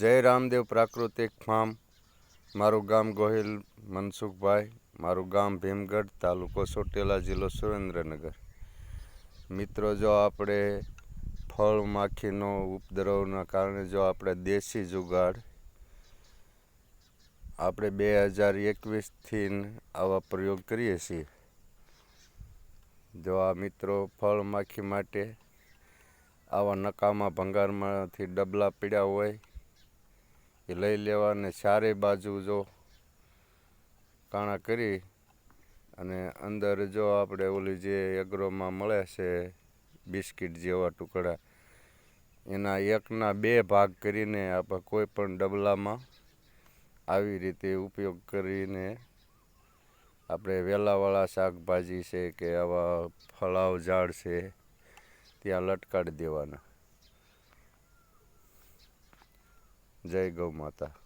જય રામદેવ પ્રાકૃતિક ફાર્મ. મારું ગામ ગોહિલ મનસુખભાઈ. મારું ગામ ભીમગઢ, તાલુકો સોટેલા જિલ્લો સુરેન્દ્રનગર. મિત્રો, જો આપણે ફળ માખીનો ઉપદ્રવના કારણે જો આપણે દેશી જુગાડ આપણે બે હજાર એકવીસથી આવા પ્રયોગ કરીએ છીએ. જો આ મિત્રો ફળ માખી માટે આવા નકામા ભંગારમાંથી ડબલા પીડ્યા હોય એ લઈ લેવા અને ચારે બાજુ જો કાણા કરી અને અંદર જો આપણે ઓલી જે એગ્રોમાં મળે છે બિસ્કિટ જેવા ટુકડા, એના એકના બે ભાગ કરીને આપણે કોઈ પણ ડબલામાં આવી રીતે ઉપયોગ કરીને આપણે વેલાવાળા શાકભાજી છે કે આવા ફળાવ ઝાડ છે, ત્યાં લટકાડી દેવાના. જય ગૌ માતા.